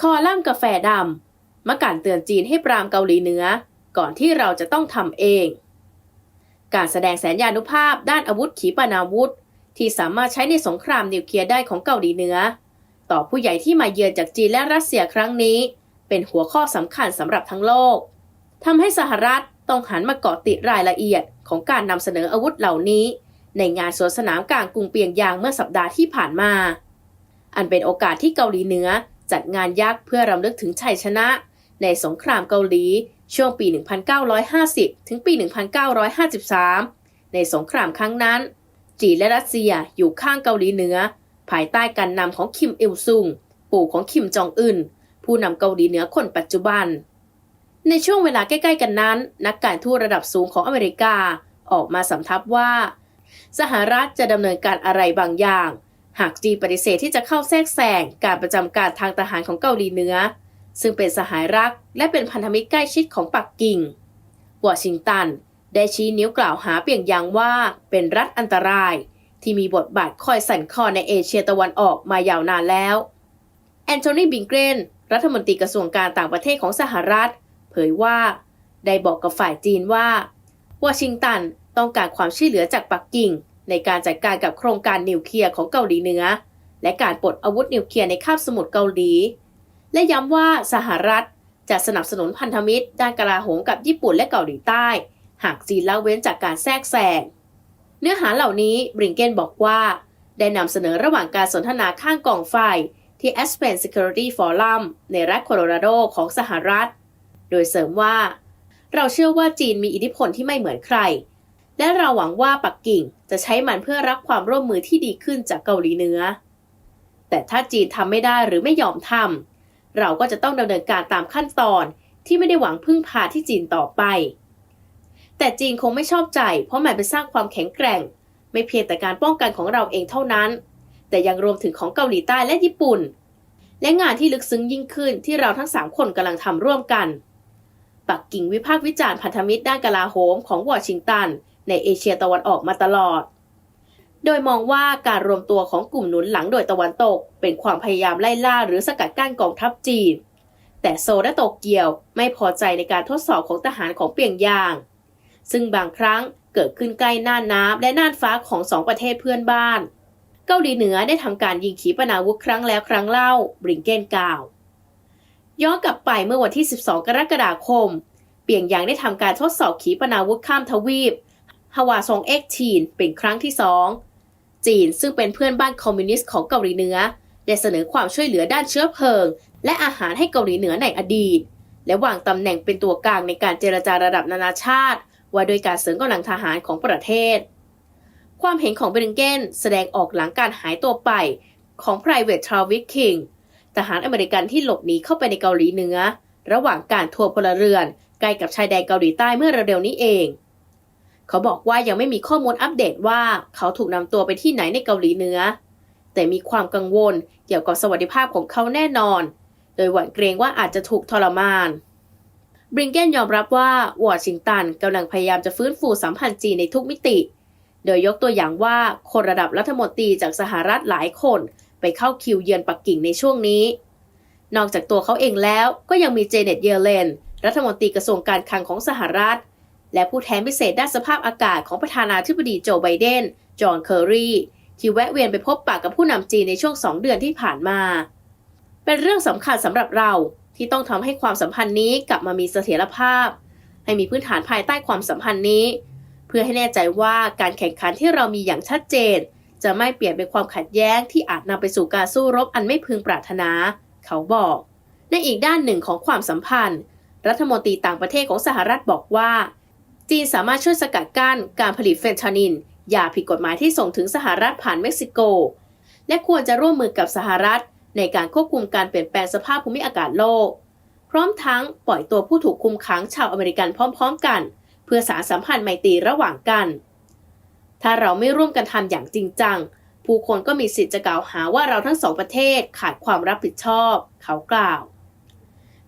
คอลัมน์กาแฟดำมาการเตือนจีนให้ปรามเกาหลีเหนือ ก่อนที่เราจะต้องทำเอง การแสดงแสนยานุภาพด้านอาวุธขีปนาวุธ ที่สามารถใช้ในสงครามนิวเคลียร์ได้ของเกาหลีเหนือ ต่อผู้ใหญ่ที่มาเยือนจากจีนและรัสเซียครั้งนี้ เป็นหัวข้อสำคัญสำหรับทั้งโลกทำให้สหรัฐต้องหันมาเกาะติดรายละเอียดของการนำเสนออาวุธเหล่านี้ ในงานสวนสนามกลางกรุงเปียงยางเมื่อสัปดาห์ที่ผ่านมา อันเป็นโอกาสที่เกาหลีเหนือ จัดงานยักษ์เพื่อรำลึกถึงชัยชนะ ในสงครามเกาหลี ช่วงปี 1950 ถึงปี 1953 ในสงครามครั้งนั้น จีนและรัสเซียอยู่ข้างเกาหลีเหนือ ภายใต้การนำของคิมอิลซุง ปู่ของคิมจองอึนผู้นำเกาหลีเหนือคนปัจจุบัน ในช่วงเวลาใกล้ ๆ กันนั้น นักการทูตระดับสูงของอเมริกาออกมาสำทับว่า สหรัฐจะดำเนินการอะไรบางอย่าง หากจีนปฏิเสธที่จะเข้าแทรกแซงการประจำการทางทหารของเกาหลีเหนือ ซึ่งเป็นสหายรักและเป็นพันธมิตรใกล้ชิดของปักกิ่งวอชิงตันได้ชี้นิ้วกล่าวหาเปียงยางว่าเป็นรัฐอันตราย ที่มีบทบาทคอยสั่นคลอนในเอเชียตะวันออกมายาวนานแล้ว แอนโทนีบิงเกรน รัฐมนตรีกระทรวงการต่างประเทศของสหรัฐ เผยว่า ได้บอกกับฝ่ายจีนว่าวอชิงตันต้องการความช่วยเหลือจากปักกิ่ง ในการจัดการกับโครงการนิวเคลียร์ของเกาหลีเหนือ และการปลดอาวุธนิวเคลียร์ในคาบสมุทรเกาหลี และย้ำว่าสหรัฐจะสนับสนุนพันธมิตร ด้านกลาโหมกับญี่ปุ่นและเกาหลีใต้ หากจีนละเว้นจากการแทรกแซงเนื้อหาเหล่านี้บริงเกนบอกว่า ได้นำเสนอระหว่างการสนทนาข้างกองไฟที่ Aspen Security Forum ในรัฐโคโลราโดของสหรัฐ โดยเสริมว่า เราเชื่อว่าจีนมีอิทธิพลที่ไม่เหมือนใคร และเราหวังว่าปักกิ่งจะใช้มันเพื่อรับความร่วมมือที่ดีขึ้นจากเกาหลีเหนือ แต่ถ้าจีนทำไม่ได้หรือไม่ยอมทำเราก็จะต้องดำเนินการตามขั้นตอนที่ไม่ได้หวังพึ่งพาที่จีนต่อไป แต่จีนคงไม่ชอบใจ เพราะมันไปสร้างความแข็งแกร่ง ไม่เพียงแต่การป้องกันของเราเองเท่านั้น แต่ยังรวมถึงของเกาหลีใต้และญี่ปุ่น และงานที่ลึกซึ้งยิ่งขึ้นที่เราทั้งสามคนกำลังทำร่วมกัน ปักกิ่งวิพากษ์วิจารณ์พันธมิตรด้านกลาโหมของวอชิงตัน ในเอเชียตะวันออกมาตลอด โดยมองว่าการรวมตัวของกลุ่มหนุนหลังโดยตะวันตก เป็นความพยายามไล่ล่าหรือสกัดกั้นกองทัพจีน แต่โซและโตเกียวไม่พอใจในการทดสอบของทหารของเปียงยาง ซึ่งบางครั้งเกิดขึ้นใกล้น่านน้ำและน่านฟ้าของสองประเทศเพื่อนบ้าน เกาหลีเหนือได้ทำการยิงขีปนาวุธครั้งแล้วครั้งเล่าบริงเกนกล่าวย้อนกลับไปเมื่อวันที่ 12 กรกฎาคม เปียงยางได้ทำการทดสอบขีปนาวุธข้ามทวีป ฮาวาซงเอ็กทีนเป็นครั้งที่สองจีนซึ่งเป็นเพื่อนบ้านคอมมิวนิสต์ของเกาหลีเหนือได้เสนอความช่วยเหลือด้านเชื้อเพลิง และอาหารให้เกาหลีเหนือในอดีต และวางตำแหน่งเป็นตัวกลางในการเจรจาระดับนานาชาติ ว่าโดยการเสริมกำลังทหารของประเทศ ความเห็นของเบริงเกนแสดงออกหลังการหายตัวไปของ Private Travis King ทหารอเมริกันที่หลบหนีเข้าไปในเกาหลีเหนือ ระหว่างการทัวร์พลเรือนใกล้กับชายแดนเกาหลีใต้เมื่อเร็วๆนี้เอง เขาบอกว่ายังไม่มีข้อมูลอัปเดตว่าเขาถูกนำตัวไปที่ไหนในเกาหลีเหนือ แต่มีความกังวลเกี่ยวกับสวัสดิภาพของเขาแน่นอน โดยหวั่นเกรงว่าอาจจะถูกทรมานบริงเกนยอมรับว่าวอชิงตันกำลังพยายามจะฟื้นฟูสัมพันธ์จีนในทุกมิติ โดยยกตัวอย่างว่าคนระดับรัฐมนตรีจากสหรัฐหลายคนไปเข้าคิวเยือนปักกิ่งในช่วงนี้ นอกจากตัวเขาเองแล้วก็ยังมีเจเน็ตเยเลนรัฐมนตรีกระทรวงการคลังของสหรัฐ และผู้แทนพิเศษด้านสภาพอากาศของประธานาธิบดีโจไบเดน จอห์น เคอรีที่แวะเวียนไปพบปากกับผู้นำจีนในช่วงสองเดือนที่ผ่านมา เป็นเรื่องสำคัญสำหรับเราที่ต้องทำให้ความสัมพันธ์นี้กลับมามีเสถียรภาพ ให้มีพื้นฐานภายใต้ความสัมพันธ์นี้ เพื่อให้แน่ใจว่าการแข่งขันที่เรามีอย่างชัดเจน จะไม่เปลี่ยนเป็นความขัดแย้งที่อาจนำไปสู่การสู้รบอันไม่พึงปรารถนา เขาบอก ในอีกด้านหนึ่งของความสัมพันธ์ รัฐมนตรีต่างประเทศของสหรัฐบอกว่า จีนสามารถช่วยสกัดกั้นการผลิตเฟนทานิน ยาผิดกฎหมายที่ส่งถึงสหรัฐผ่านเม็กซิโก และควรจะร่วมมือกับสหรัฐ ในการควบคุมการเปลี่ยนแปลงสภาพภูมิอากาศโลก พร้อมทั้งปล่อยตัวผู้ถูกคุมขังชาวอเมริกันพร้อม ๆ กัน เพื่อสารสัมพันธ์ไมตรีระหว่างกัน ถ้าเราไม่ร่วมกันทำอย่างจริงจัง ผู้คนก็มีสิทธิ์จะกล่าวหาว่าเราทั้งสองประเทศขาดความรับผิดชอบ เขากล่าว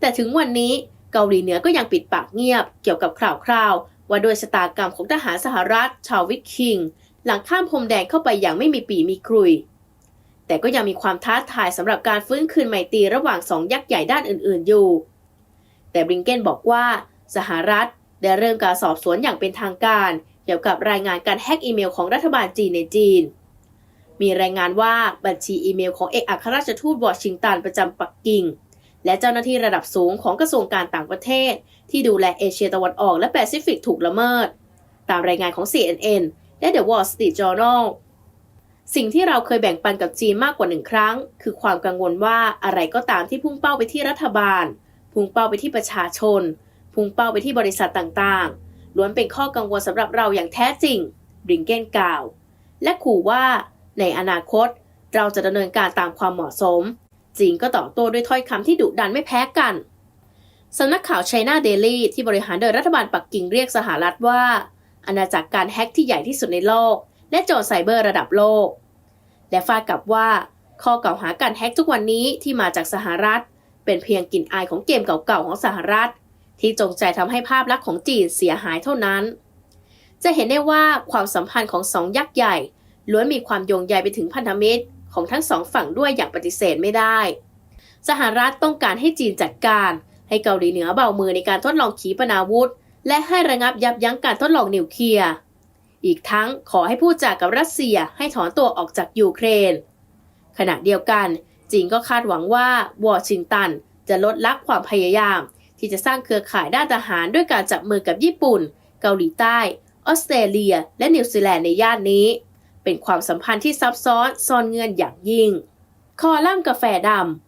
แต่ถึงวันนี้เกาหลีเหนือก็ยังปิดปากเงียบเกี่ยวกับข่าวคราว ว่าโดยชะตากรรมของทหารสหรัฐ ชาววิกคิง หลังข้ามพรมแดนเข้าไปอย่างไม่มีปีมีครุย แต่ก็ยังมีความท้าทายสำหรับการฟื้นคืนไมตรีระหว่างสองยักษ์ใหญ่ด้านอื่น ๆ อยู่ แต่บริงเกนบอกว่า สหรัฐได้เริ่มการสอบสวนอย่างเป็นทางการ เกี่ยวกับรายงานการแฮกอีเมลของรัฐบาลจีนในจีน มีรายงานว่าบัญชีอีเมลของเอกอัครราชทูตวอชิงตันประจำปักกิ่ง และเจ้าหน้าที่ระดับสูงของกระทรวงการต่างประเทศ ที่ดูแลเอเชียตะวันออกและแปซิฟิกถูกละเมิด ตามรายงานของ CNN และ The Wall Street Journal สิ่งที่เราเคยแบ่งปันกับจีนมากกว่าหนึ่งครั้ง คือความกังวลว่าอะไรก็ตามที่พุ่งเป้าไปที่รัฐบาล พุ่งเป้าไปที่ประชาชน พุ่งเป้าไปที่บริษัทต่างๆล้วนเป็นข้อกังวลสำหรับเราอย่างแท้จริงบริงเกนกล่าว และขู่ว่า ในอนาคต เราจะดำเนินการตามความเหมาะสม จีนก็ตอบโต้ด้วยถ้อยคำที่ดุดันไม่แพ้กันสำนักข่าว China Daily ที่บริหารโดยรัฐบาลปักกิ่งเรียกสหรัฐว่า อาณาจักรการแฮ็กที่ใหญ่ที่สุดในโลก และโจรไซเบอร์ระดับโลก และฟาดกลับว่า ข้อกล่าวหาการแฮ็กทุกวันนี้ที่มาจากสหรัฐ เป็นเพียงกลิ่นอายของเกมเก่าๆของสหรัฐ ที่จงใจทำให้ภาพลักษณ์ของจีนเสียหายเท่านั้น จะเห็นได้ว่าความสัมพันธ์ของสองยักษ์ใหญ่ล้วนมีความโยงใยไปถึงพันธมิตร ของทั้งสองฝั่งด้วยอย่างปฏิเสธไม่ได้ สหรัฐต้องการให้จีนจัดการ ให้เกาหลีเหนือเบามือในการทดลองขีปนาวุธ และให้ระงับยับยั้งการทดลองนิวเคลียร์อีกทั้งขอให้พูดจากับรัสเซียให้ถอนตัวออกจากยูเครน ขณะเดียวกันจีนก็คาดหวังว่าวอชิงตันจะลดละความพยายาม ที่จะสร้างเครือข่ายด้านทหารด้วยการจับมือกับญี่ปุ่น เกาหลีใต้ ออสเตรเลีย และนิวซีแลนด์ในย่านนี้ เป็นความสัมพันธ์ที่ซับซ้อนซ่อนเงื่อนอย่างยิ่ง คอลัมน์กาแฟดำ